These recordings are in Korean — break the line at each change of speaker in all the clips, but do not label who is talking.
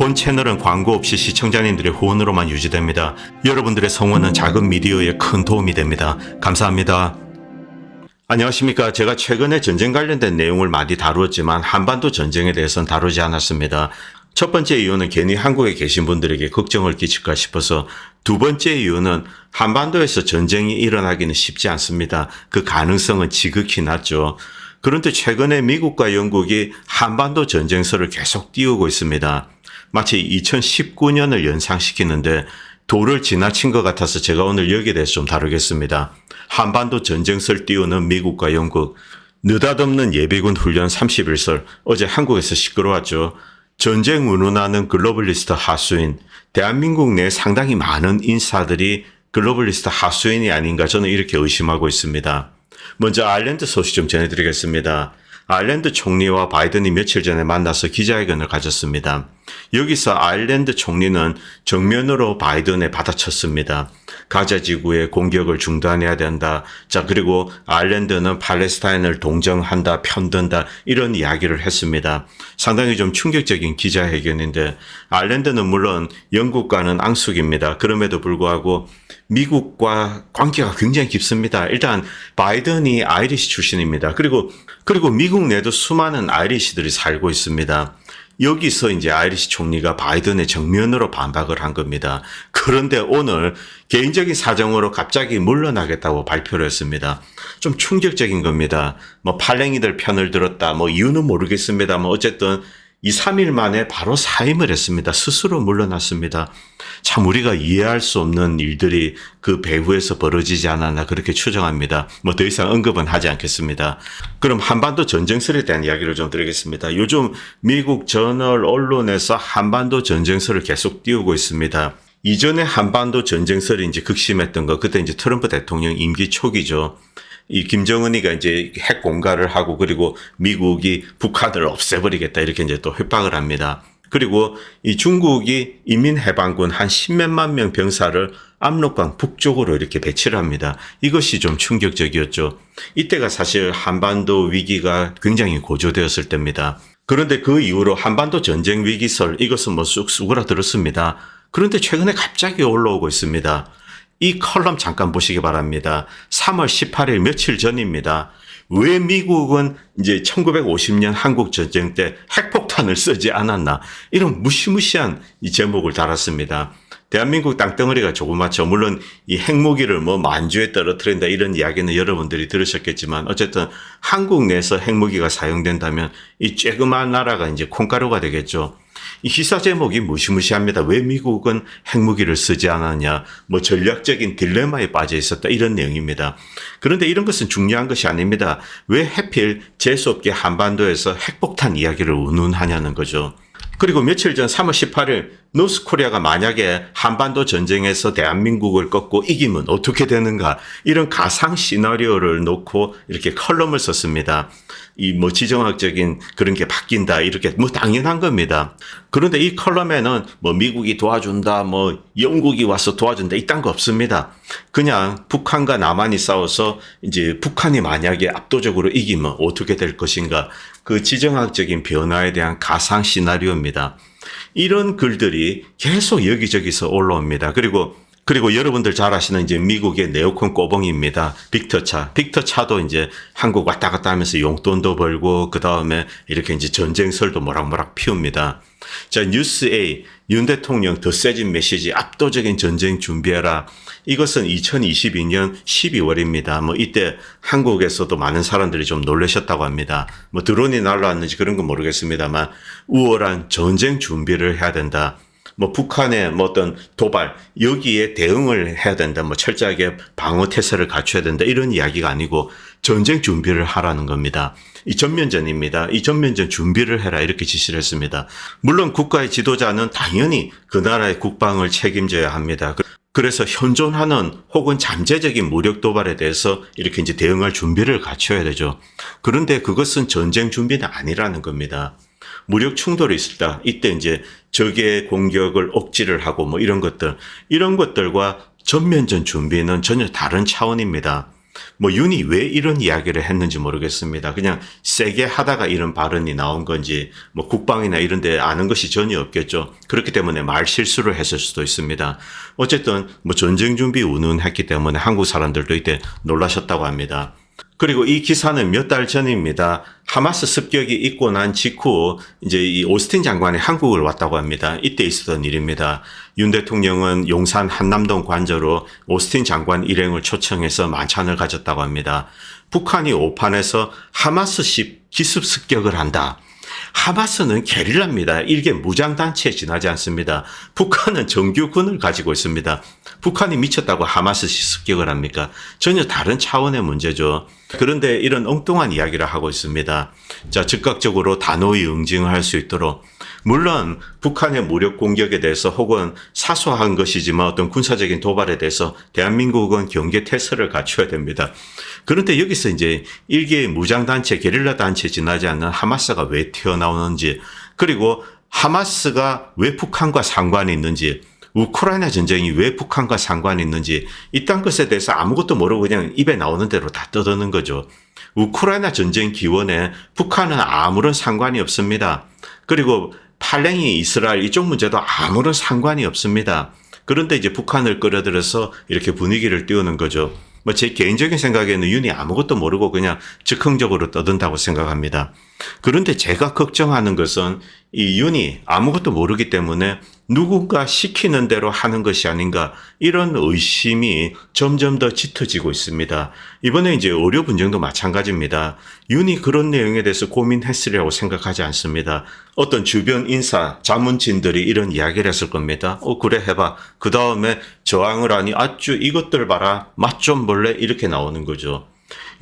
본 채널은 광고 없이 시청자님들의 후원으로만 유지됩니다. 여러분들의 성원은 작은 미디어에 큰 도움이 됩니다. 감사합니다. 안녕하십니까. 제가 최근에 전쟁 관련된 내용을 많이 다루었지만 한반도 전쟁에 대해서는 다루지 않았습니다. 첫 번째 이유는 괜히 한국에 계신 분들에게 걱정을 끼칠까 싶어서 두 번째 이유는 한반도에서 전쟁이 일어나기는 쉽지 않습니다. 그 가능성은 지극히 낮죠. 그런데 최근에 미국과 영국이 한반도 전쟁설을 계속 띄우고 있습니다. 마치 2019년을 연상시키는데 도를 지나친 것 같아서 제가 오늘 여기에 대해서 좀 다루겠습니다. 한반도 전쟁설 띄우는 미국과 영국, 느닷없는 예비군 훈련 30일설, 어제 한국에서 시끄러웠죠. 전쟁 운운하는 글로벌리스트 하수인, 대한민국 내 상당히 많은 인사들이 글로벌리스트 하수인이 아닌가 저는 이렇게 의심하고 있습니다. 먼저 아일랜드 소식 좀 전해드리겠습니다. 아일랜드 총리와 바이든이 며칠 전에 만나서 기자회견을 가졌습니다. 여기서 아일랜드 총리는 정면으로 바이든에 받아쳤습니다. 가자 지구의 공격을 중단해야 된다. 자, 그리고 아일랜드는 팔레스타인을 동정한다, 편든다, 이런 이야기를 했습니다. 상당히 좀 충격적인 기자회견인데, 아일랜드는 물론 영국과는 앙숙입니다. 그럼에도 불구하고 미국과 관계가 굉장히 깊습니다. 일단 바이든이 아이리시 출신입니다. 그리고 그리고 미국 내도 수많은 아이리시들이 살고 있습니다. 여기서 이제 아이리시 총리가 바이든의 정면으로 반박을 한 겁니다. 그런데 오늘 개인적인 사정으로 갑자기 물러나겠다고 발표를 했습니다. 좀 충격적인 겁니다. 뭐 팔랭이들 편을 들었다. 뭐 이유는 모르겠습니다. 뭐 어쨌든 2, 3일 만에 바로 사임을 했습니다. 스스로 물러났습니다. 참 우리가 이해할 수 없는 일들이 그 배후에서 벌어지지 않았나 그렇게 추정합니다. 뭐 더 이상 언급은 하지 않겠습니다. 그럼 한반도 전쟁설에 대한 이야기를 좀 드리겠습니다. 요즘 미국 저널 언론에서 한반도 전쟁설을 계속 띄우고 있습니다. 이전에 한반도 전쟁설이 이제 극심했던 거 그때 이제 트럼프 대통령 임기 초기죠. 이 김정은이가 이제 핵 공갈을 하고 그리고 미국이 북한을 없애버리겠다 이렇게 이제 또 협박을 합니다. 그리고 이 중국이 인민해방군 한 10몇만 명 병사를 압록강 북쪽으로 이렇게 배치를 합니다. 이것이 좀 충격적이었죠. 이때가 사실 한반도 위기가 굉장히 고조되었을 때입니다. 그런데 그 이후로 한반도 전쟁 위기설 이것은 뭐쑥 수그라들었습니다. 그런데 최근에 갑자기 올라오고 있습니다. 이 컬럼 잠깐 보시기 바랍니다. 3월 18일 며칠 전입니다. 왜 미국은 이제 1950년 한국 전쟁 때 핵폭탄을 쓰지 않았나? 이런 무시무시한 이 제목을 달았습니다. 대한민국 땅덩어리가 조그맣죠. 물론 이 핵무기를 뭐 만주에 떨어뜨린다 이런 이야기는 여러분들이 들으셨겠지만 어쨌든 한국 내에서 핵무기가 사용된다면 이 쬐그만 나라가 이제 콩가루가 되겠죠. 이 기사 제목이 무시무시합니다. 왜 미국은 핵무기를 쓰지 않았냐? 뭐 전략적인 딜레마에 빠져 있었다. 이런 내용입니다. 그런데 이런 것은 중요한 것이 아닙니다. 왜 해필 재수없게 한반도에서 핵폭탄 이야기를 운운하냐는 거죠. 그리고 며칠 전 3월 18일 노스코리아가 만약에 한반도 전쟁에서 대한민국을 꺾고 이기면 어떻게 되는가 이런 가상 시나리오를 놓고 이렇게 컬럼을 썼습니다. 이 뭐 지정학적인 그런 게 바뀐다 이렇게 뭐 당연한 겁니다. 그런데 이 컬럼에는 뭐 미국이 도와준다 뭐 영국이 와서 도와준다 이딴 거 없습니다. 그냥 북한과 남한이 싸워서 이제 북한이 만약에 압도적으로 이기면 어떻게 될 것인가 그 지정학적인 변화에 대한 가상 시나리오입니다. 이런 글들이 계속 여기저기서 올라옵니다. 그리고 그리고 여러분들 잘 아시는 이제 미국의 네오콘 꼬봉입니다. 빅터 차. 빅터 차도 이제 한국 왔다 갔다 하면서 용돈도 벌고 그 다음에 이렇게 이제 전쟁설도 모락모락 피웁니다. 자, 뉴스 A. 윤 대통령 더 세진 메시지 압도적인 전쟁 준비해라. 이것은 2022년 12월입니다. 뭐 이때 한국에서도 많은 사람들이 좀 놀라셨다고 합니다. 뭐 드론이 날라왔는지 그런 건 모르겠습니다만 우월한 전쟁 준비를 해야 된다. 뭐 북한의 뭐 어떤 도발 여기에 대응을 해야 된다. 뭐 철저하게 방어 태세를 갖춰야 된다. 이런 이야기가 아니고 전쟁 준비를 하라는 겁니다. 이 전면전입니다. 이 전면전 준비를 해라 이렇게 지시를 했습니다. 물론 국가의 지도자는 당연히 그 나라의 국방을 책임져야 합니다. 그래서 현존하는 혹은 잠재적인 무력 도발에 대해서 이렇게 이제 대응할 준비를 갖춰야 되죠. 그런데 그것은 전쟁 준비는 아니라는 겁니다. 무력 충돌이 때 이때 이제 적의 공격을 억지를 하고 뭐 이런 것들 이런 것들과 전면전 준비는 전혀 다른 차원입니다. 뭐 윤이 왜 이런 이야기를 했는지 모르겠습니다. 그냥 세게 하다가 이런 발언이 나온 건지 뭐 국방이나 이런 데 아는 것이 전혀 없겠죠. 그렇기 때문에 말 실수를 했을 수도 있습니다. 어쨌든 뭐 전쟁 준비 운운했기 때문에 한국 사람들도 이때 놀라셨다고 합니다. 그리고 이 기사는 몇 달 전입니다. 하마스 습격이 있고 난 직후 이제 이 오스틴 장관이 한국을 왔다고 합니다. 이때 있었던 일입니다. 윤 대통령은 용산 한남동 관저로 오스틴 장관 일행을 초청해서 만찬을 가졌다고 합니다. 북한이 오판에서 하마스식 기습 습격을 한다. 하마스는 게릴라입니다. 일개 무장단체에 지나지 않습니다. 북한은 정규군을 가지고 있습니다. 북한이 미쳤다고 하마스 습격을 합니까? 전혀 다른 차원의 문제죠. 그런데 이런 엉뚱한 이야기를 하고 있습니다. 자, 즉각적으로 단호히 응징을 할 수 있도록 물론 북한의 무력 공격에 대해서 혹은 사소한 것이지만 어떤 군사적인 도발에 대해서 대한민국은 경계 태세를 갖춰야 됩니다. 그런데 여기서 이제 일개의 무장 단체, 게릴라 단체에 지나지 않는 하마스가 왜 튀어나오는지 그리고 하마스가 왜 북한과 상관이 있는지 우크라이나 전쟁이 왜 북한과 상관이 있는지 이딴 것에 대해서 아무것도 모르고 그냥 입에 나오는 대로 다 떠드는 거죠. 우크라이나 전쟁 기원에 북한은 아무런 상관이 없습니다. 그리고 팔랭이 이스라엘 이쪽 문제도 아무런 상관이 없습니다. 그런데 이제 북한을 끌어들여서 이렇게 분위기를 띄우는 거죠. 뭐 제 개인적인 생각에는 윤이 아무것도 모르고 그냥 즉흥적으로 떠든다고 생각합니다. 그런데 제가 걱정하는 것은 이 윤이 아무것도 모르기 때문에 누군가 시키는 대로 하는 것이 아닌가 이런 의심이 점점 더 짙어지고 있습니다. 이번에 이제 의료 분쟁도 마찬가지입니다. 윤이 그런 내용에 대해서 고민했으리라고 생각하지 않습니다. 어떤 주변 인사, 자문진들이 이런 이야기를 했을 겁니다. 어, 그래 해봐. 그 다음에 저항을 하니 아쭈 이것들 봐라. 맛 좀 볼래? 이렇게 나오는 거죠.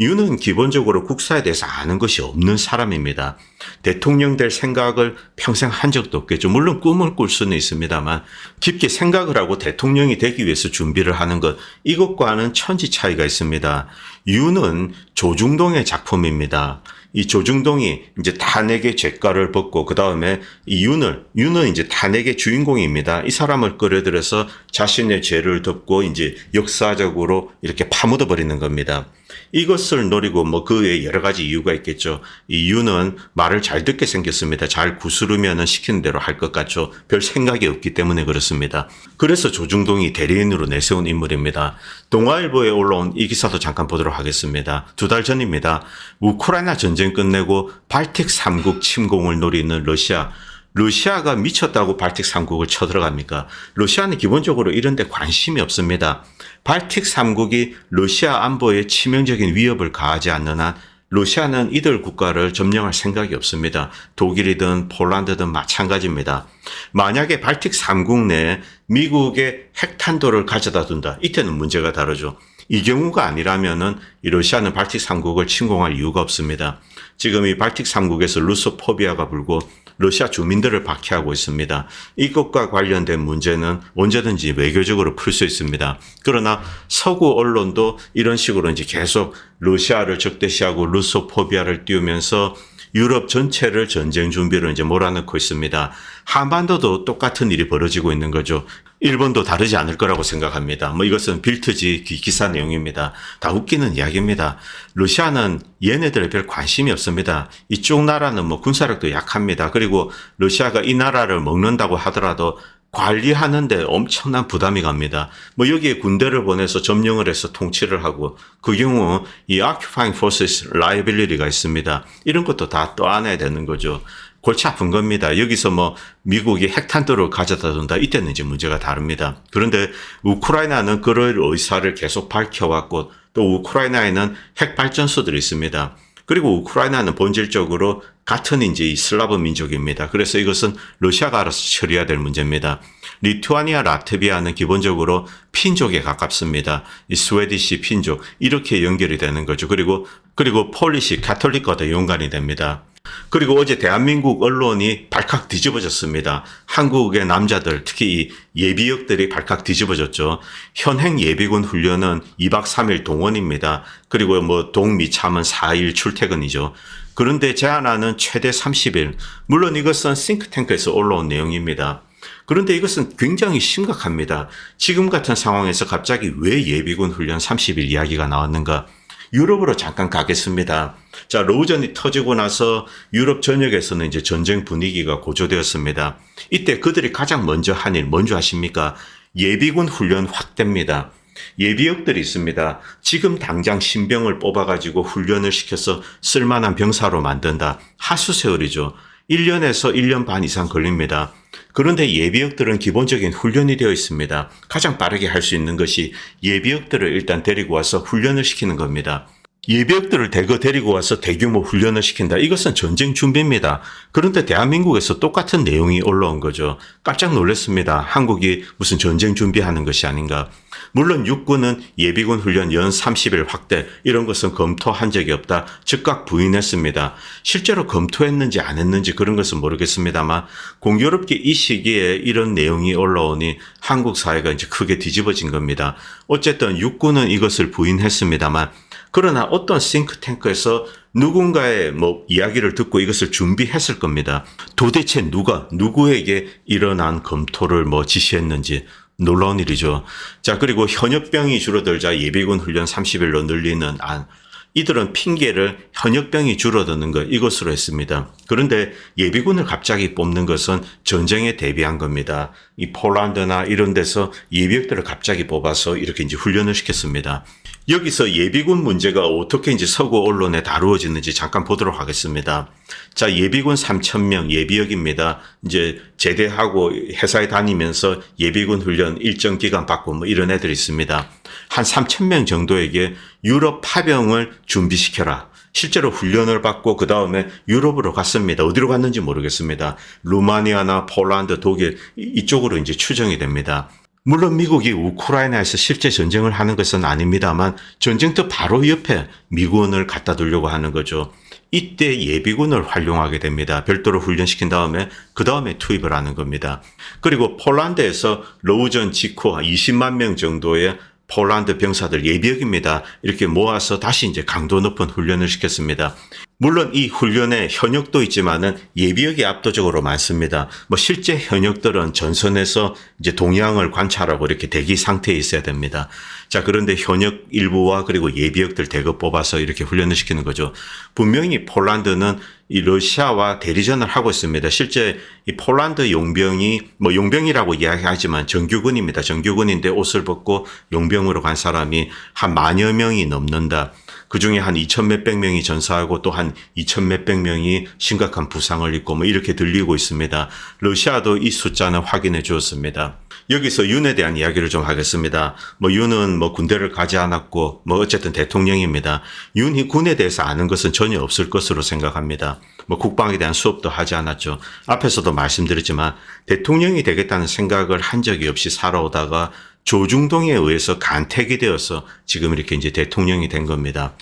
윤은 기본적으로 국사에 대해서 아는 것이 없는 사람입니다. 대통령 될 생각을 평생 한 적도 없겠죠. 물론 꿈을 꿀 수는 있습니다만 깊게 생각을 하고 대통령이 되기 위해서 준비를 하는 것 이것과는 천지 차이가 있습니다. 윤은 조중동의 작품입니다. 이 조중동이 이제 탄핵의 죄가를 벗고 그 다음에 이 윤을 윤은 이제 탄핵의 주인공입니다. 이 사람을 끌어들여서 자신의 죄를 덮고 이제 역사적으로 이렇게 파묻어 버리는 겁니다. 이것을 노리고 뭐그 외에 여러 가지 이유가 있겠죠. 이 윤은 말을 잘 듣게 생겼습니다. 잘 구스르면은 시키는 대로 할 것 같죠. 별 생각이 없기 때문에 그렇습니다. 그래서 조중동이 대리인으로 내세운 인물입니다. 동아일보에 올라온 이 기사도 잠깐 보도록 하겠습니다. 두 달 전입니다. 우크라이나 전쟁 끝내고 발틱 3국 침공을 노리는 러시아. 러시아가 미쳤다고 발틱 3국을 쳐들어갑니까? 러시아는 기본적으로 이런 데 관심이 없습니다. 발틱 3국이 러시아 안보에 치명적인 위협을 가하지 않는 한 러시아는 이들 국가를 점령할 생각이 없습니다. 독일이든 폴란드든 마찬가지입니다. 만약에 발틱 3국 내에 미국의 핵탄도를 가져다 둔다. 이때는 문제가 다르죠. 이 경우가 아니라면은 이 러시아는 발틱 3국을 침공할 이유가 없습니다. 지금 이 발틱 3국에서 루소포비아가 불고 러시아 주민들을 박해하고 있습니다. 이것과 관련된 문제는 언제든지 외교적으로 풀 수 있습니다. 그러나 서구 언론도 이런 식으로 이제 계속 러시아를 적대시하고 루소포비아를 띄우면서 유럽 전체를 전쟁 준비로 이제 몰아넣고 있습니다. 한반도도 똑같은 일이 벌어지고 있는 거죠. 일본도 다르지 않을 거라고 생각합니다. 뭐 이것은 빌트지 기사 내용입니다. 다 웃기는 이야기입니다. 러시아는 얘네들에 별 관심이 없습니다. 이쪽 나라는 뭐 군사력도 약합니다. 그리고 러시아가 이 나라를 먹는다고 하더라도 관리하는데 엄청난 부담이 갑니다. 뭐 여기에 군대를 보내서 점령을 해서 통치를 하고 그 경우 이 occupying forces liability가 있습니다. 이런 것도 다 떠안아야 되는 거죠. 골치 아픈 겁니다. 여기서 뭐 미국이 핵탄두를 가져다 둔다. 이때는 이제 문제가 다릅니다. 그런데 우크라이나는 그럴 의사를 계속 밝혀왔고 또 우크라이나에는 핵 발전소들이 있습니다. 그리고 우크라이나는 본질적으로 같은 이제 이 슬라브 민족입니다. 그래서 이것은 러시아가 알아서 처리해야 될 문제입니다. 리투아니아, 라트비아는 기본적으로 핀족에 가깝습니다. 이 스웨디시 핀족 이렇게 연결이 되는 거죠. 그리고 그리고 폴리시 가톨릭과도 연관이 됩니다. 그리고 어제 대한민국 언론이 발칵 뒤집어졌습니다. 한국의 남자들, 특히 이 예비역들이 발칵 뒤집어졌죠. 현행 예비군 훈련은 2박 3일 동원입니다. 그리고 뭐 동미참은 4일 출퇴근이죠. 그런데 제안하는 최대 30일. 물론 이것은 싱크탱크에서 올라온 내용입니다. 그런데 이것은 굉장히 심각합니다. 지금 같은 상황에서 갑자기 왜 예비군 훈련 30일 이야기가 나왔는가? 유럽으로 잠깐 가겠습니다. 자, 로우전이 터지고 나서 유럽 전역에서는 이제 전쟁 분위기가 고조되었습니다. 이때 그들이 가장 먼저 한 일, 뭔지 아십니까? 예비군 훈련 확대입니다. 예비역들이 있습니다. 지금 당장 신병을 뽑아가지고 훈련을 시켜서 쓸만한 병사로 만든다. 하수세월이죠. 1년에서 1년 반 이상 걸립니다. 그런데 예비역들은 기본적인 훈련이 되어 있습니다. 가장 빠르게 할 수 있는 것이 예비역들을 일단 데리고 와서 훈련을 시키는 겁니다. 예비역들을 대거 데리고 와서 대규모 훈련을 시킨다. 이것은 전쟁 준비입니다. 그런데 대한민국에서 똑같은 내용이 올라온 거죠. 깜짝 놀랐습니다. 한국이 무슨 전쟁 준비하는 것이 아닌가. 물론 육군은 예비군 훈련 연 30일 확대 이런 것은 검토한 적이 없다. 즉각 부인했습니다. 실제로 검토했는지 안 했는지 그런 것은 모르겠습니다만 공교롭게 이 시기에 이런 내용이 올라오니 한국 사회가 이제 크게 뒤집어진 겁니다. 어쨌든 육군은 이것을 부인했습니다만 그러나 어떤 싱크탱크에서 누군가의 뭐 이야기를 듣고 이것을 준비했을 겁니다. 도대체 누가 누구에게 일어난 검토를 뭐 지시했는지 놀라운 일이죠. 자, 그리고 현역병이 줄어들자 예비군 훈련 30일로 늘리는 안. 이들은 핑계를 현역병이 줄어드는 것 이것으로 했습니다. 그런데 예비군을 갑자기 뽑는 것은 전쟁에 대비한 겁니다. 이 폴란드나 이런 데서 예비역들을 갑자기 뽑아서 이렇게 이제 훈련을 시켰습니다. 여기서 예비군 문제가 어떻게 이제 서구 언론에 다루어지는지 잠깐 보도록 하겠습니다. 자, 예비군 3,000명 예비역입니다. 이제 제대하고 회사에 다니면서 예비군 훈련 일정 기간 받고 뭐 이런 애들이 있습니다. 한 3,000명 정도에게 유럽 파병을 준비시켜라. 실제로 훈련을 받고 그 다음에 유럽으로 갔습니다. 어디로 갔는지 모르겠습니다. 루마니아나 폴란드, 독일 이쪽으로 이제 추정이 됩니다. 물론 미국이 우크라이나에서 실제 전쟁을 하는 것은 아닙니다만 전쟁터 바로 옆에 미군을 갖다 두려고 하는 거죠. 이때 예비군을 활용하게 됩니다. 별도로 훈련시킨 다음에 그 다음에 투입을 하는 겁니다. 그리고 폴란드에서 로우전 직후 20만 명 정도의 폴란드 병사들 예비역입니다. 이렇게 모아서 다시 이제 강도 높은 훈련을 시켰습니다. 물론 이 훈련에 현역도 있지만은 예비역이 압도적으로 많습니다. 뭐 실제 현역들은 전선에서 이제 동향을 관찰하고 이렇게 대기 상태에 있어야 됩니다. 자, 그런데 현역 일부와 그리고 예비역들 대거 뽑아서 이렇게 훈련을 시키는 거죠. 분명히 폴란드는 이 러시아와 대리전을 하고 있습니다. 실제 이 폴란드 용병이 뭐 용병이라고 이야기하지만 정규군입니다. 정규군인데 옷을 벗고 용병으로 간 사람이 한 만여 명이 넘는다. 그 중에 한 2천 몇백 명이 전사하고 또 한 2천 몇백 명이 심각한 부상을 입고 뭐 이렇게 들리고 있습니다. 러시아도 이 숫자는 확인해 주었습니다. 여기서 윤에 대한 이야기를 좀 하겠습니다. 뭐 윤은 뭐 군대를 가지 않았고 뭐 어쨌든 대통령입니다. 윤이 군에 대해서 아는 것은 전혀 없을 것으로 생각합니다. 뭐 국방에 대한 수업도 하지 않았죠. 앞에서도 말씀드렸지만 대통령이 되겠다는 생각을 한 적이 없이 살아오다가 조중동에 의해서 간택이 되어서 지금 이렇게 이제 대통령이 된 겁니다.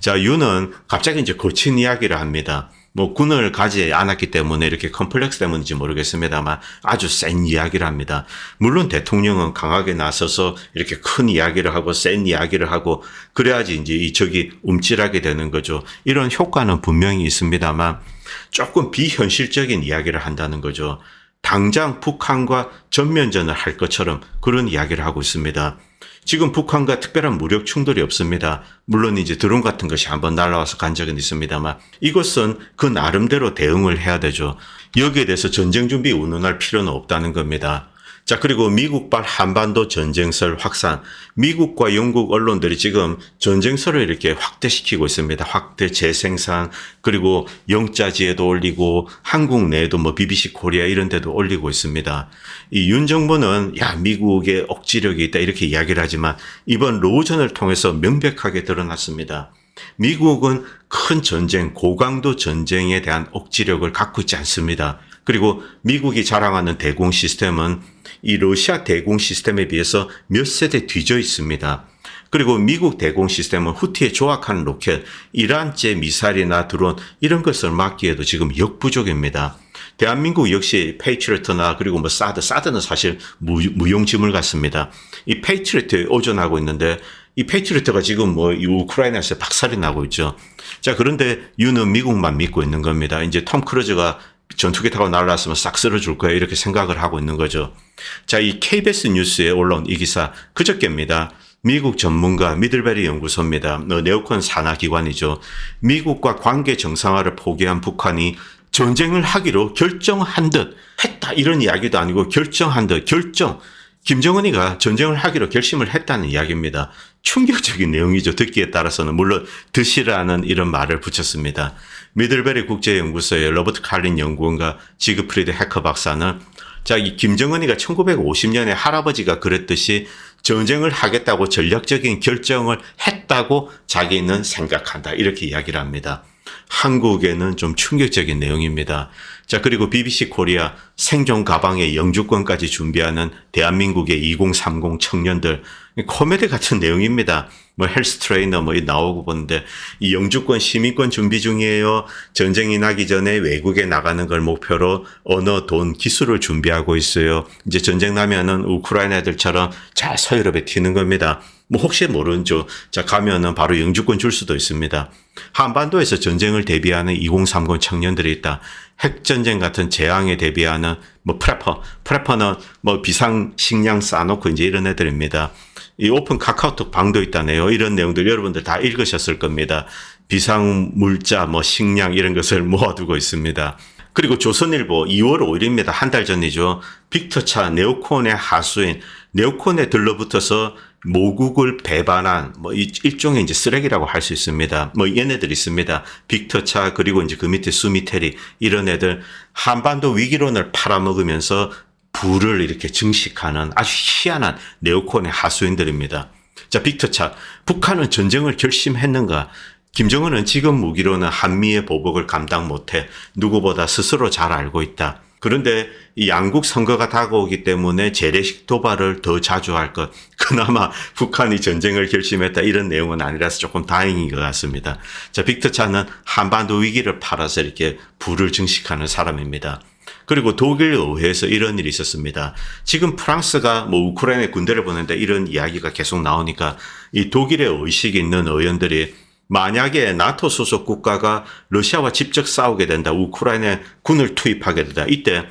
자, 윤은 갑자기 이제 거친 이야기를 합니다. 뭐 군을 가지 않았기 때문에 이렇게 컴플렉스 때문인지 모르겠습니다만 아주 센 이야기를 합니다. 물론 대통령은 강하게 나서서 이렇게 큰 이야기를 하고 센 이야기를 하고 그래야지 이제 이 적이 움찔하게 되는 거죠. 이런 효과는 분명히 있습니다만 조금 비현실적인 이야기를 한다는 거죠. 당장 북한과 전면전을 할 것처럼 그런 이야기를 하고 있습니다. 지금 북한과 특별한 무력 충돌이 없습니다. 물론 이제 드론 같은 것이 한번 날아와서 간 적은 있습니다만 이것은 그 나름대로 대응을 해야 되죠. 여기에 대해서 전쟁 준비 운운할 필요는 없다는 겁니다. 자, 그리고 미국발 한반도 전쟁설 확산. 미국과 영국 언론들이 지금 전쟁설을 이렇게 확대시키고 있습니다. 확대 재생산, 그리고 영자지에도 올리고, 한국 내에도 뭐 BBC 코리아 이런 데도 올리고 있습니다. 이 윤 정부는, 야, 미국의 억지력이 있다, 이렇게 이야기를 하지만, 이번 로우전을 통해서 명백하게 드러났습니다. 미국은 큰 전쟁, 고강도 전쟁에 대한 억지력을 갖고 있지 않습니다. 그리고 미국이 자랑하는 대공 시스템은 이 러시아 대공 시스템에 비해서 몇 세대 뒤져 있습니다. 그리고 미국 대공 시스템은 후티에 조악하는 로켓, 이란제 미사일이나 드론 이런 것을 막기에도 지금 역부족입니다. 대한민국 역시 페이트리트나 그리고 뭐 사드, 사드는 사실 무, 무용지물 같습니다. 이 페이트리트에 오전하고 있는데 이 페이트리트가 지금 뭐 우크라이나에서 박살이 나고 있죠. 자, 그런데 유는 미국만 믿고 있는 겁니다. 이제 톰 크루즈가 전투기 타고 날아왔으면 싹 쓸어줄 거야 이렇게 생각을 하고 있는 거죠. 자, 이 KBS 뉴스에 올라온 이 기사 그저께입니다. 미국 전문가 미들베리 연구소입니다. 어, 네오콘 산하 기관이죠. 미국과 관계 정상화를 포기한 북한이 전쟁을 하기로 결정한 듯 했다 이런 이야기도 아니고 결정한 듯 결정 김정은이가 전쟁을 하기로 결심을 했다는 이야기입니다. 충격적인 내용이죠. 듣기에 따라서는 물론 드시라는 이런 말을 붙였습니다. 미들베리 국제연구소의 로버트 칼린 연구원과 지그프리드 해커 박사는 자, 이 김정은이가 1950년에 할아버지가 그랬듯이 전쟁을 하겠다고 전략적인 결정을 했다고 자기는 생각한다. 이렇게 이야기를 합니다. 한국에는 좀 충격적인 내용입니다. 자, 그리고 BBC 코리아 생존 가방의 영주권까지 준비하는 대한민국의 2030 청년들 코미디 같은 내용입니다. 뭐 헬스 트레이너 뭐 나오고 보는데 이 영주권 시민권 준비 중이에요. 전쟁이 나기 전에 외국에 나가는 걸 목표로 언어, 돈, 기술을 준비하고 있어요. 이제 전쟁 나면은 우크라이나 애들처럼 잘 서유럽에 튀는 겁니다. 뭐 혹시 모르죠. 자 가면은 바로 영주권 줄 수도 있습니다. 한반도에서 전쟁을 대비하는 2030 청년들이 있다. 핵전쟁 같은 재앙에 대비하는 뭐 프레퍼, 프레퍼는 뭐 비상 식량 쌓아놓고 이제 이런 애들입니다. 이 오픈 카카오톡 방도 있다네요. 이런 내용들 여러분들 다 읽으셨을 겁니다. 비상 물자, 뭐 식량 이런 것을 모아두고 있습니다. 그리고 조선일보 2월 5일입니다. 한 달 전이죠. 빅터차 네오콘의 하수인 네오콘에 들러붙어서 모국을 배반한 뭐 일종의 이제 쓰레기라고 할 수 있습니다. 뭐 얘네들 있습니다. 빅터차 그리고 이제 그 밑에 수미테리 이런 애들 한반도 위기론을 팔아먹으면서 부를 이렇게 증식하는 아주 희한한 네오콘의 하수인들입니다. 자, 빅터 차. 북한은 전쟁을 결심했는가? 김정은은 지금 무기로는 한미의 보복을 감당 못해 누구보다 스스로 잘 알고 있다. 그런데 이 양국 선거가 다가오기 때문에 재래식 도발을 더 자주 할 것. 그나마 북한이 전쟁을 결심했다 이런 내용은 아니라서 조금 다행인 것 같습니다. 자, 빅터 차는 한반도 위기를 팔아서 이렇게 불을 증식하는 사람입니다. 그리고 독일 의회에서 이런 일이 있었습니다. 지금 프랑스가 뭐 우크라이나에 군대를 보낸다 이런 이야기가 계속 나오니까 이 독일의 의식이 있는 의원들이 만약에 나토 소속 국가가 러시아와 직접 싸우게 된다. 우크라이나에 군을 투입하게 된다. 이때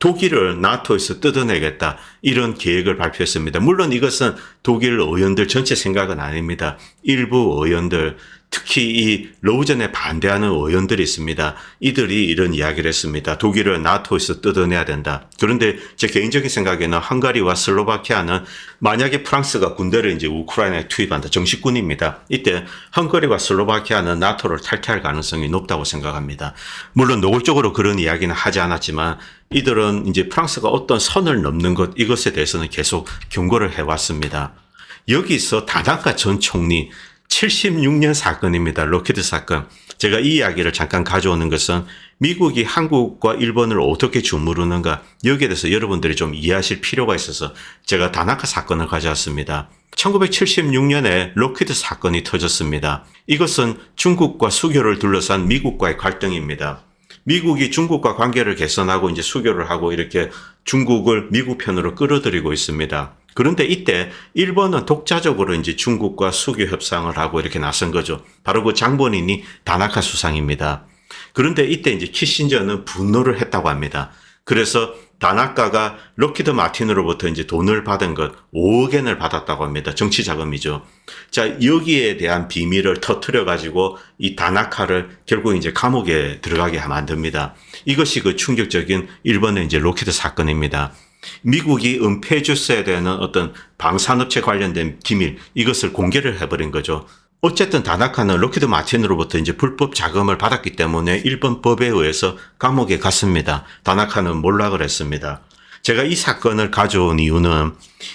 독일을 나토에서 뜯어내겠다. 이런 계획을 발표했습니다. 물론 이것은 독일 의원들 전체 생각은 아닙니다. 일부 의원들, 특히 이 로우전에 반대하는 의원들이 있습니다. 이들이 이런 이야기를 했습니다. 독일을 나토에서 뜯어내야 된다. 그런데 제 개인적인 생각에는 헝가리와 슬로바키아는 만약에 프랑스가 군대를 이제 우크라이나에 투입한다. 정식군입니다. 이때 헝가리와 슬로바키아는 나토를 탈퇴할 가능성이 높다고 생각합니다. 물론 노골적으로 그런 이야기는 하지 않았지만 이들은 이제 프랑스가 어떤 선을 넘는 것 이것에 대해서는 계속 경고를 해왔습니다. 여기서 다나카 전 총리 76년 사건입니다. 로켓 사건. 제가 이 이야기를 잠깐 가져오는 것은 미국이 한국과 일본을 어떻게 주무르는가 여기에 대해서 여러분들이 좀 이해하실 필요가 있어서 제가 다나카 사건을 가져왔습니다. 1976년에 로켓 사건이 터졌습니다. 이것은 중국과 수교를 둘러싼 미국과의 갈등입니다. 미국이 중국과 관계를 개선하고 이제 수교를 하고 이렇게 중국을 미국 편으로 끌어들이고 있습니다. 그런데 이때 일본은 독자적으로 이제 중국과 수교 협상을 하고 이렇게 나선 거죠. 바로 그 장본인이 다나카 수상입니다. 그런데 이때 이제 키신저는 분노를 했다고 합니다. 그래서 다나카가 럭키드 마틴으로부터 이제 돈을 받은 것 5억 엔을 받았다고 합니다. 정치 자금이죠. 자, 여기에 대한 비밀을 터트려 가지고 이 다나카를 결국 이제 감옥에 들어가게 만듭니다. 이것이 그 충격적인 일본의 이제 로키드 사건입니다. 미국이 은폐주스에 대한 어떤 방산업체 관련된 기밀 이것을 공개를 해버린 거죠. 어쨌든 다나카는 로키드 마틴으로부터 이제 불법 자금을 받았기 때문에 일본 법에 의해서 감옥에 갔습니다. 다나카는 몰락을 했습니다. 제가 이 사건을 가져온 이유는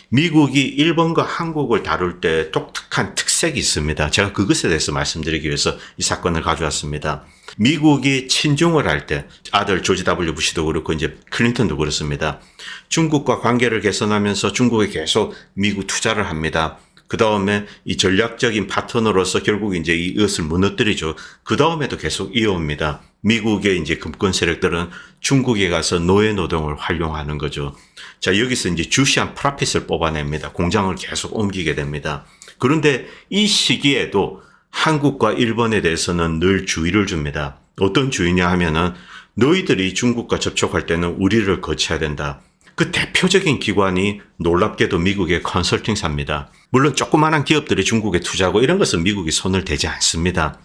미국이 일본과 한국을 다룰 때 독특한 특색이 있습니다. 제가 그것에 대해서 말씀드리기 위해서 이 사건을 가져왔습니다. 미국이 친중을 할 때 아들 조지 W 부시도 그렇고 이제 클린턴도 그렇습니다. 중국과 관계를 개선하면서 중국에 계속 미국 투자를 합니다. 그 다음에 이 전략적인 파트너로서 결국 이제 이것을 무너뜨리죠. 그 다음에도 계속 이어옵니다. 미국의 이제 금권 세력들은 중국에 가서 노예 노동을 활용하는 거죠. 자, 여기서 이제 주시한 프라핏을 뽑아냅니다. 공장을 계속 옮기게 됩니다. 그런데 이 시기에도 한국과 일본에 대해서는 늘 주의를 줍니다. 어떤 주의냐 하면은 너희들이 중국과 접촉할 때는 우리를 거쳐야 된다. 그 대표적인 기관이 놀랍게도 미국의 컨설팅사입니다. 물론 조그마한 기업들이 중국에 투자하고 이런 것은 미국이 손을 대지 않습니다.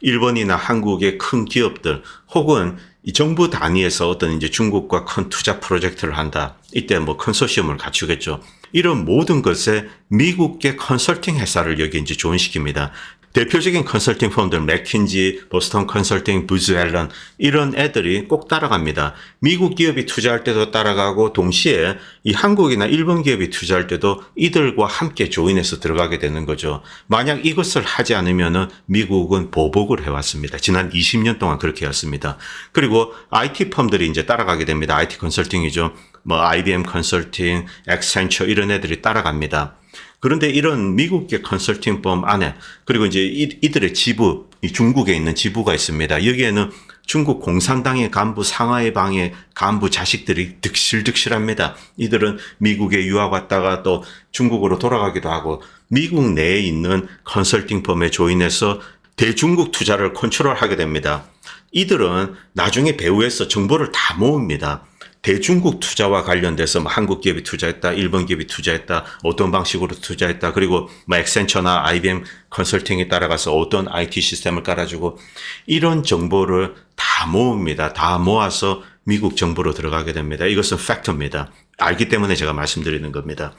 일본이나 한국의 큰 기업들 혹은 이 정부 단위에서 어떤 이제 중국과 큰 투자 프로젝트를 한다. 이때 뭐 컨소시엄을 갖추겠죠. 이런 모든 것에 미국계 컨설팅 회사를 여기 이제 조인시킵니다. 대표적인 컨설팅 펌들 맥킨지, 보스턴 컨설팅, 부즈 앨런 이런 애들이 꼭 따라갑니다. 미국 기업이 투자할 때도 따라가고 동시에 이 한국이나 일본 기업이 투자할 때도 이들과 함께 조인해서 들어가게 되는 거죠. 만약 이것을 하지 않으면은 미국은 보복을 해왔습니다. 지난 20년 동안 그렇게 했습니다. 그리고 IT 펌들이 이제 따라가게 됩니다. IT 컨설팅이죠. 뭐 IBM 컨설팅, 엑센처 이런 애들이 따라갑니다. 그런데 이런 미국계 컨설팅 펌 안에 그리고 이제 이, 이들의 지부, 이 중국에 있는 지부가 있습니다. 여기에는 중국 공산당의 간부 상하이 방의 간부 자식들이 득실득실합니다. 이들은 미국에 유학 왔다가 또 중국으로 돌아가기도 하고 미국 내에 있는 컨설팅 펌에 조인해서 대중국 투자를 컨트롤하게 됩니다. 이들은 나중에 배후에서 정보를 다 모읍니다. 대중국 투자와 관련돼서 뭐 한국 기업이 투자했다, 일본 기업이 투자했다, 어떤 방식으로 투자했다, 그리고 뭐 엑센처나 IBM 컨설팅에 따라가서 어떤 IT 시스템을 깔아주고 이런 정보를 다 모읍니다. 다 모아서 미국 정부로 들어가게 됩니다. 이것은 팩트입니다. 알기 때문에 제가 말씀드리는 겁니다.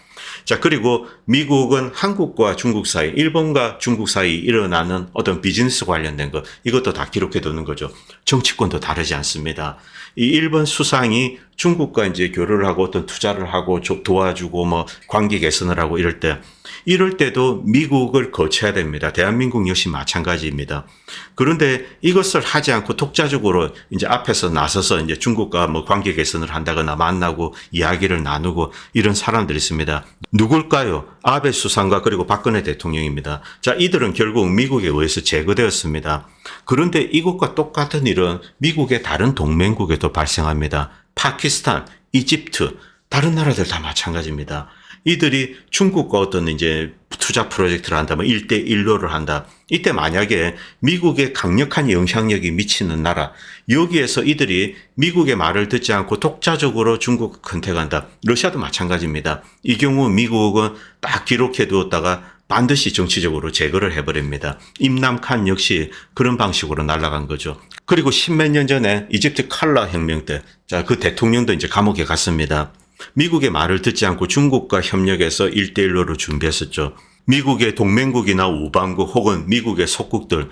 자, 그리고 미국은 한국과 중국 사이, 일본과 중국 사이 일어나는 어떤 비즈니스 관련된 것, 이것도 다 기록해 두는 거죠. 정치권도 다르지 않습니다. 이 일본 수상이 중국과 이제 교류를 하고 어떤 투자를 하고 도와주고 뭐 관계 개선을 하고 이럴 때 이럴 때도 미국을 거쳐야 됩니다. 대한민국 역시 마찬가지입니다. 그런데 이것을 하지 않고 독자적으로 이제 앞에서 나서서 이제 중국과 뭐 관계 개선을 한다거나 만나고 이야기를 나누고 이런 사람들이 있습니다. 누굴까요? 아베 수상과 그리고 박근혜 대통령입니다. 자, 이들은 결국 미국에 의해서 제거되었습니다. 그런데 이것과 똑같은 일은 미국의 다른 동맹국에도 발생합니다. 파키스탄, 이집트, 다른 나라들 다 마찬가지입니다. 이들이 중국과 어떤 이제 투자 프로젝트를 한다, 뭐 1대1로를 한다. 이때 만약에 미국에 강력한 영향력이 미치는 나라, 여기에서 이들이 미국의 말을 듣지 않고 독자적으로 중국을 컨택한다. 러시아도 마찬가지입니다. 이 경우 미국은 딱 기록해 두었다가 반드시 정치적으로 제거를 해버립니다. 임남칸 역시 그런 방식으로 날아간 거죠. 그리고 십몇 년 전에 이집트 칼라 혁명 때, 자, 그 대통령도 이제 감옥에 갔습니다. 미국의 말을 듣지 않고 중국과 협력해서 1대1로를 준비했었죠. 미국의 동맹국이나 우방국 혹은 미국의 속국들,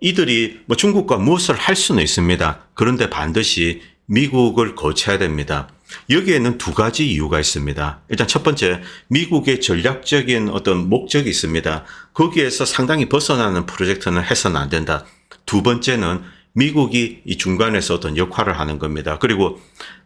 이들이 뭐 중국과 무엇을 할 수는 있습니다. 그런데 반드시 미국을 거쳐야 됩니다. 여기에는 두 가지 이유가 있습니다. 일단 첫 번째, 미국의 전략적인 어떤 목적이 있습니다. 거기에서 상당히 벗어나는 프로젝트는 해서는 안 된다. 두 번째는 미국이 이 중간에서 어떤 역할을 하는 겁니다. 그리고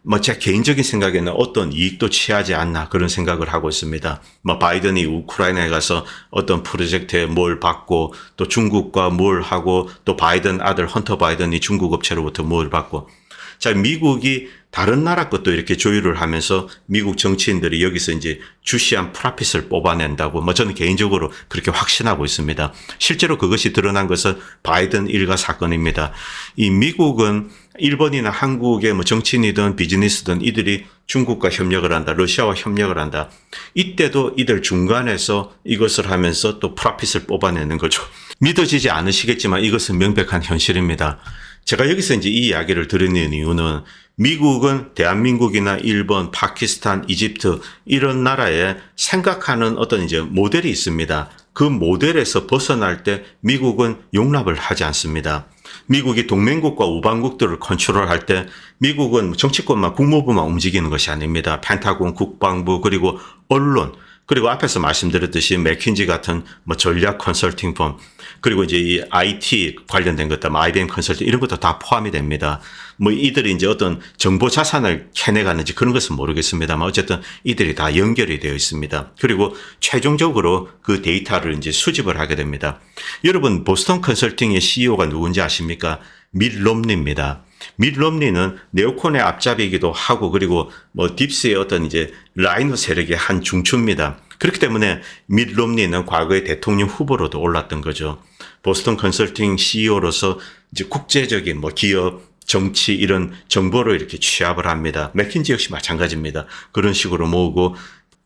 뭐 제 개인적인 생각에는 어떤 이익도 취하지 않나 그런 생각을 하고 있습니다. 뭐 바이든이 우크라이나에 가서 어떤 프로젝트에 뭘 받고 또 중국과 뭘 하고 또 바이든 아들 헌터 바이든이 중국 업체로부터 뭘 받고 자, 미국이 다른 나라 것도 이렇게 조율을 하면서 미국 정치인들이 여기서 이제 주시한 프라핏을 뽑아낸다고 뭐 저는 개인적으로 그렇게 확신하고 있습니다. 실제로 그것이 드러난 것은 바이든 일가 사건입니다. 이 미국은 일본이나 한국의 뭐 정치인이든 비즈니스든 이들이 중국과 협력을 한다, 러시아와 협력을 한다. 이때도 이들 중간에서 이것을 하면서 또 프라핏을 뽑아내는 거죠. 믿어지지 않으시겠지만 이것은 명백한 현실입니다. 제가 여기서 이제 이 이야기를 드리는 이유는 미국은 대한민국이나 일본, 파키스탄, 이집트 이런 나라에 생각하는 어떤 이제 모델이 있습니다. 그 모델에서 벗어날 때 미국은 용납을 하지 않습니다. 미국이 동맹국과 우방국들을 컨트롤할 때 미국은 정치권만 국무부만 움직이는 것이 아닙니다. 펜타곤, 국방부 그리고 언론 그리고 앞에서 말씀드렸듯이 맥킨지 같은 뭐 전략 컨설팅 펌 그리고 이제 이 IT 관련된 것들, 뭐 IBM 컨설팅 이런 것도 다 포함이 됩니다. 뭐 이들이 이제 어떤 정보 자산을 캐내가는지 그런 것은 모르겠습니다만 어쨌든 이들이 다 연결이 되어 있습니다. 그리고 최종적으로 그 데이터를 이제 수집을 하게 됩니다. 여러분 보스턴 컨설팅의 CEO가 누군지 아십니까? 밀 롬니입니다. 밀 롬니는 네오콘의 앞잡이기도 하고 그리고 뭐 딥스의 어떤 이제 라이노 세력의 한 중추입니다. 그렇기 때문에 밀 롬니는 과거에 대통령 후보로도 올랐던 거죠. 보스턴 컨설팅 CEO로서 이제 국제적인 뭐 기업 정치 이런 정보를 이렇게 취합을 합니다. 맥킨지 역시 마찬가지입니다. 그런 식으로 모으고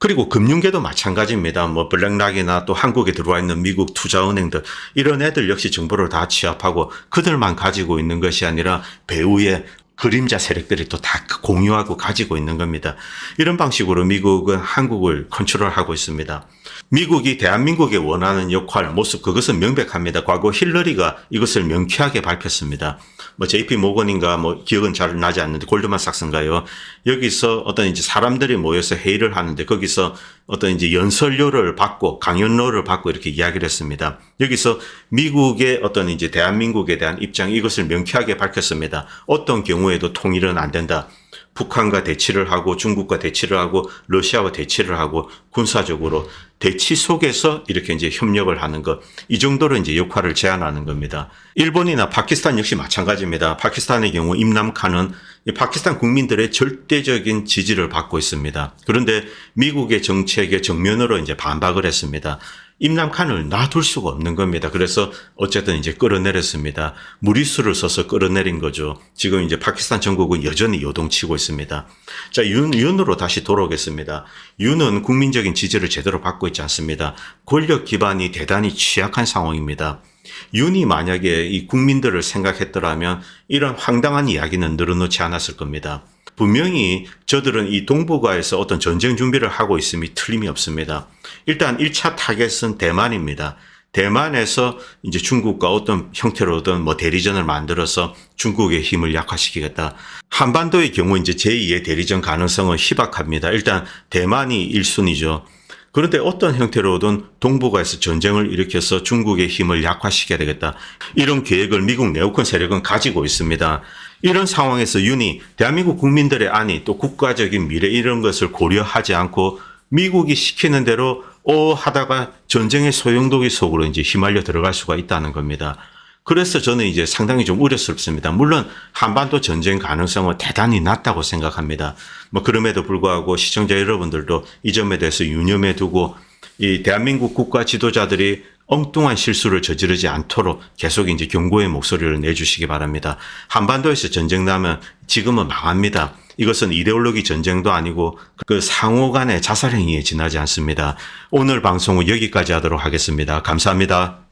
그리고 금융계도 마찬가지입니다. 뭐 블랙락이나 또 한국에 들어와 있는 미국 투자은행들 이런 애들 역시 정보를 다 취합하고 그들만 가지고 있는 것이 아니라 배후에 그림자 세력들이 또 다 공유하고 가지고 있는 겁니다. 이런 방식으로 미국은 한국을 컨트롤하고 있습니다. 미국이 대한민국에 원하는 역할, 모습 그것은 명백합니다. 과거 힐러리가 이것을 명쾌하게 밝혔습니다. 뭐 JP 모건인가 뭐 기억은 잘 나지 않는데 골드만삭스인가요? 여기서 어떤 이제 사람들이 모여서 회의를 하는데 거기서 어떤 이제 연설료를 받고 강연료를 받고 이렇게 이야기를 했습니다. 여기서 미국의 어떤 이제 대한민국에 대한 입장 이것을 명쾌하게 밝혔습니다. 어떤 경우에도 통일은 안 된다. 북한과 대치를 하고 중국과 대치를 하고 러시아와 대치를 하고 군사적으로 대치 속에서 이렇게 이제 협력을 하는 것. 이 정도로 이제 역할을 제한하는 겁니다. 일본이나 파키스탄 역시 마찬가지입니다. 파키스탄의 경우 임남칸은 이 파키스탄 국민들의 절대적인 지지를 받고 있습니다. 그런데 미국의 정책에 정면으로 이제 반박을 했습니다. 임남칸을 놔둘 수가 없는 겁니다. 그래서 어쨌든 이제 끌어내렸습니다. 무리수를 써서 끌어내린 거죠. 지금 이제 파키스탄 정국은 여전히 요동치고 있습니다. 자, 윤, 윤으로 다시 돌아오겠습니다. 윤은 국민적인 지지를 제대로 받고 있지 않습니다. 권력 기반이 대단히 취약한 상황입니다. 윤이 만약에 이 국민들을 생각했더라면 이런 황당한 이야기는 늘어놓지 않았을 겁니다. 분명히 저들은 이 동북아에서 어떤 전쟁 준비를 하고 있음이 틀림이 없습니다. 일단 1차 타겟은 대만입니다. 대만에서 이제 중국과 어떤 형태로든 뭐 대리전을 만들어서 중국의 힘을 약화시키겠다. 한반도의 경우 이제 제2의 대리전 가능성은 희박합니다. 일단 대만이 1순위죠. 그런데 어떤 형태로든 동북아에서 전쟁을 일으켜서 중국의 힘을 약화시켜야 되겠다. 이런 계획을 미국 네오콘 세력은 가지고 있습니다. 이런 상황에서 윤이 대한민국 국민들의 안위 또 국가적인 미래 이런 것을 고려하지 않고 미국이 시키는 대로 어 하다가 전쟁의 소용돌이 속으로 이제 휘말려 들어갈 수가 있다는 겁니다. 그래서 저는 이제 상당히 좀 우려스럽습니다. 물론 한반도 전쟁 가능성은 대단히 낮다고 생각합니다. 뭐 그럼에도 불구하고 시청자 여러분들도 이 점에 대해서 유념해 두고 이 대한민국 국가 지도자들이 엉뚱한 실수를 저지르지 않도록 계속 이제 경고의 목소리를 내주시기 바랍니다. 한반도에서 전쟁 나면 지금은 망합니다. 이것은 이데올로기 전쟁도 아니고 그 상호 간의 자살행위에 지나지 않습니다. 오늘 방송은 여기까지 하도록 하겠습니다. 감사합니다.